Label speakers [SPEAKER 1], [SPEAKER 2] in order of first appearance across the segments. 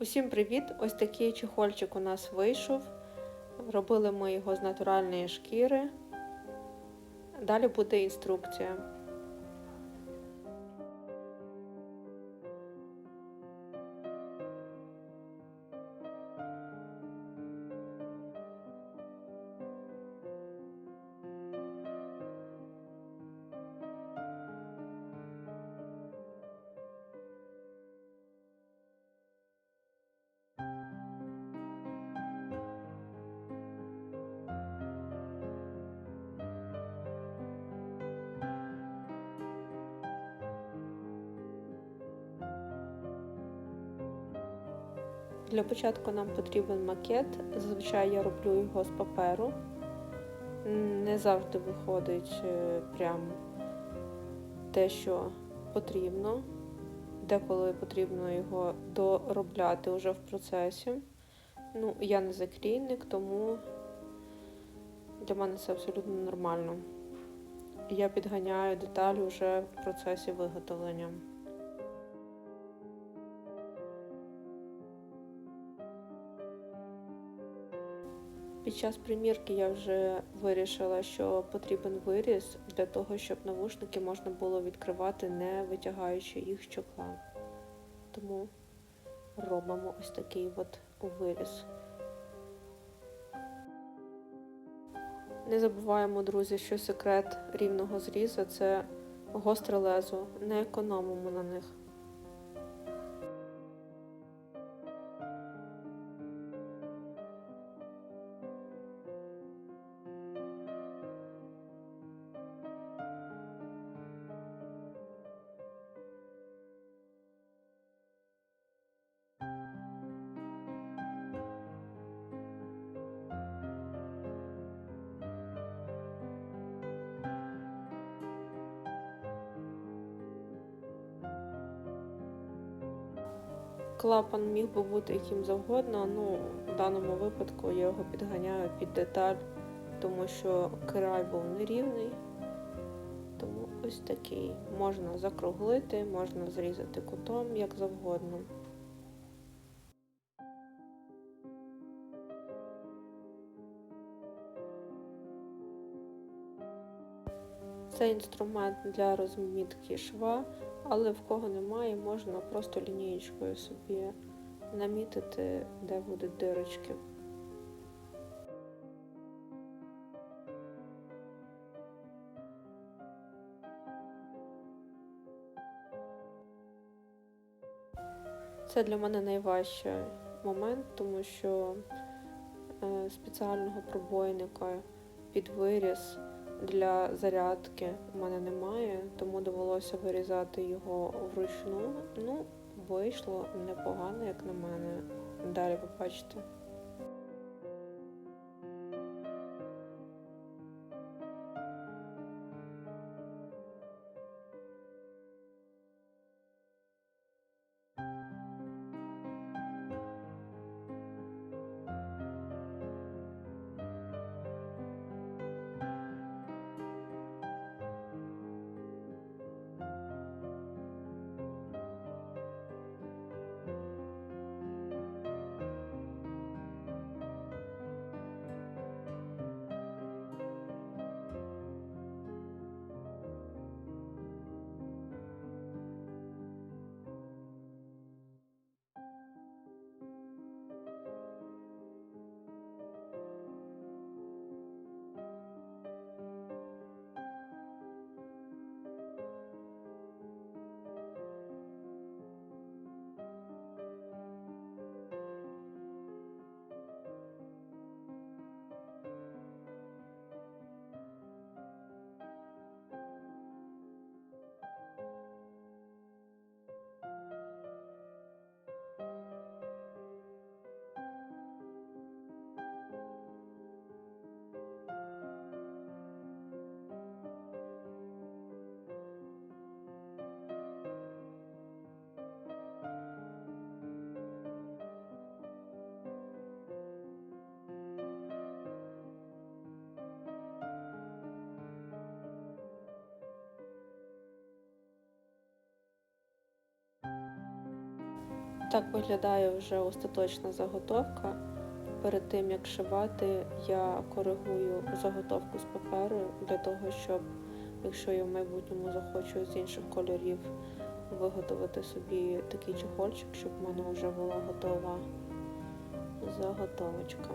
[SPEAKER 1] Усім привіт! Ось такий чехольчик у нас вийшов. Робили ми його з натуральної шкіри. Далі буде інструкція. Для початку нам потрібен макет. Зазвичай я роблю його з паперу. Не завжди виходить е, прям те, що потрібно. Деколи потрібно його доробляти вже в процесі. Ну, я не заклійник, тому для мене це абсолютно нормально. Я підганяю деталі вже в процесі виготовлення. Під час примірки я вже вирішила, що потрібен виріз для того, щоб навушники можна було відкривати, не витягаючи їх з чохла. Тому робимо ось такий от виріз. Не забуваємо, друзі, що секрет рівного зрізу це гостре лезо. Не економимо на них. Клапан міг би бути яким завгодно, ну в даному випадку я його підганяю під деталь, тому що край був нерівний. Тому ось такий. Можна закруглити, можна зрізати кутом, як завгодно. Це інструмент для розмітки шва, але в кого немає, можна просто лінієчкою собі намітити, де будуть дирочки. Це для мене найважчий момент, тому що е, спеціального пробойника під виріз для зарядки в мене немає, тому довелося вирізати його вручну. Ну, вийшло непогано, як на мене. Далі побачите. Так виглядає вже остаточна заготовка. Перед тим як шивати, я коригую заготовку з паперу для того, щоб, якщо я в майбутньому захочу з інших кольорів виготовити собі такий чехольчик, щоб в мене вже була готова заготовочка.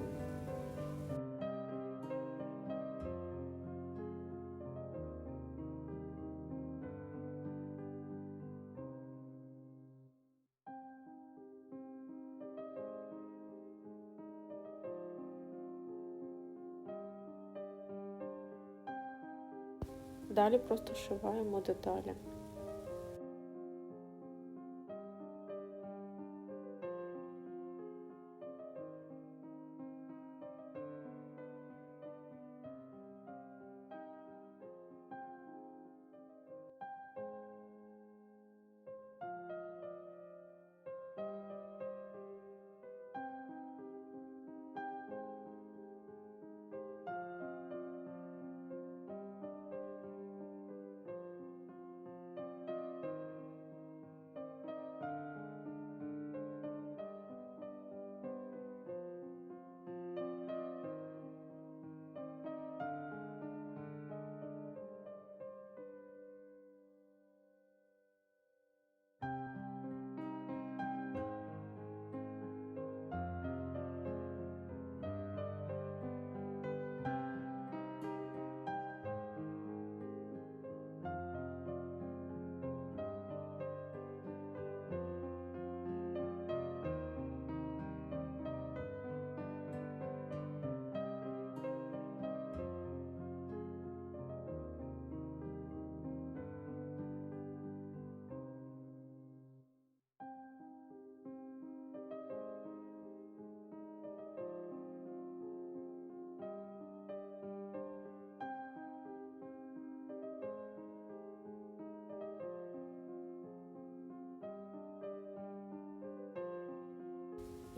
[SPEAKER 1] Далі просто шиваємо деталі.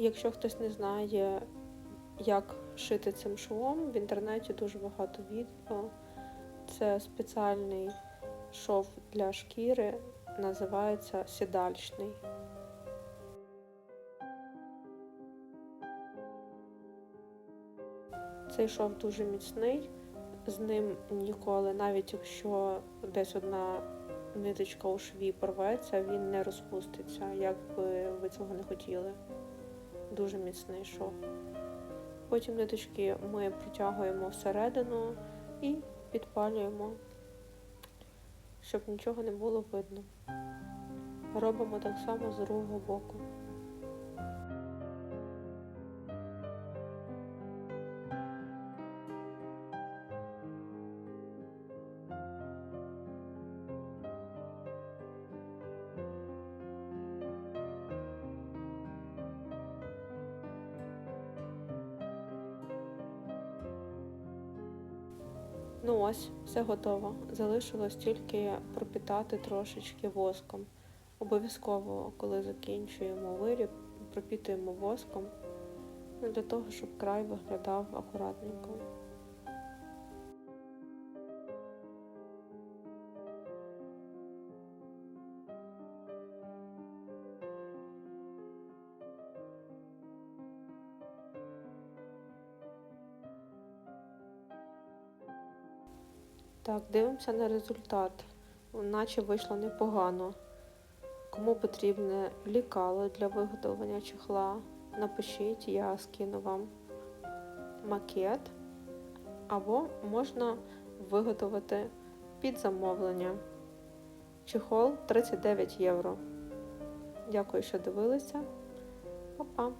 [SPEAKER 1] Якщо хтось не знає, як шити цим швом, в інтернеті дуже багато відео. Це спеціальний шов для шкіри, називається сідальчний. Цей шов дуже міцний, з ним ніколи, навіть якщо десь одна ниточка у шві порветься, він не розпуститься, як би ви цього не хотіли. Дуже міцний шов. Потім ниточки ми протягуємо всередину і підпалюємо, щоб нічого не було видно. Робимо так само з другого боку. Ну ось, все готово. Залишилось тільки пропітати трошечки воском. Обов'язково, коли закінчуємо виріб, пропітуємо воском для того, щоб край виглядав акуратненько. Так, дивимося на результат. Наче вийшло непогано. Кому потрібне лікало для виготовлення чехла, напишіть, я скину вам макет. Або можна виготовити під замовлення. Чехол 39 євро. Дякую, що дивилися. Па-па!